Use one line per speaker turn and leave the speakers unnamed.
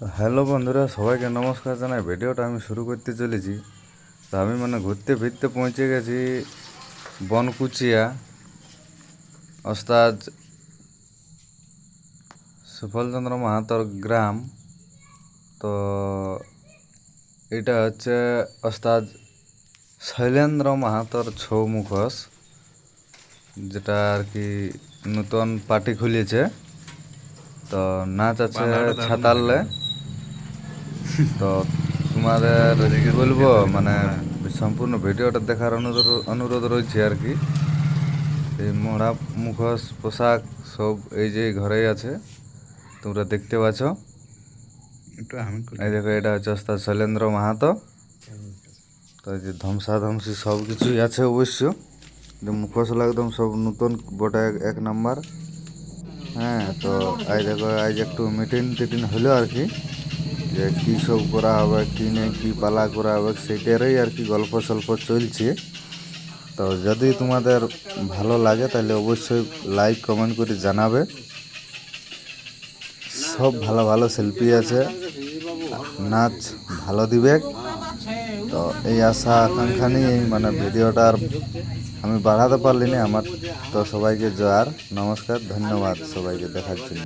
তো হ্যালো বন্ধুরা সবাইকে নমস্কার জানাই। ভিডিওটা আমি শুরু করতে চলেছি। তো আমি মানে ঘুরতে ফিরতে পৌঁছে গেছি বনকুচিয়া। ওস্তাদ সুফলচন্দ্র মাহাতর গ্রাম। তো এটা হচ্ছে ওস্তাদ শৈলেন্দ্র মাহাতর ছৌ মুখোশ যেটা আর কি নতুন পার্টি খুলেছে। তো নাচ আছে ছাতালে। তো তোমাদের কি বলব মানে সম্পূর্ণ ভিডিওটা দেখার অনুরোধ অনুরোধ রয়েছে আর কি। এই মোড়া মুখোশ পোশাক সব এই যে ঘরেই আছে তোমরা দেখতে পাচ্ছ। এই দেখো এটা হচ্ছে ওস্তাদ শৈলেন্দ্র মাহাতো। তো এই যে ধ্বংসা ধ্বংসি সব কিছুই আছে অবশ্য। যে মুখোশলা একদম সব নতুন বটে এক- নাম্বার। হ্যাঁ তো এই দেখো আজ একটু মিটিং টিটিং হলো আর কি। যে কী সব করা হবে, কী নেই, কী পালা করা হবে সেইটারই আর কি গল্প সল্প চলছে। তো যদি তোমাদের ভালো লাগে, তাহলে অবশ্যই লাইক কমেন্ট করে জানাবে। সব ভালো ভালো শিল্পী আছে। নাচ ভালো দিবে। তো এই আশা আকাঙ্ক্ষা নিয়ে মানে ভিডিওটা আর আমি বাড়াতে পারলি না আমার। তো সবাইকে জয়ার, নমস্কার, ধন্যবাদ সবাইকে দেখার জন্য।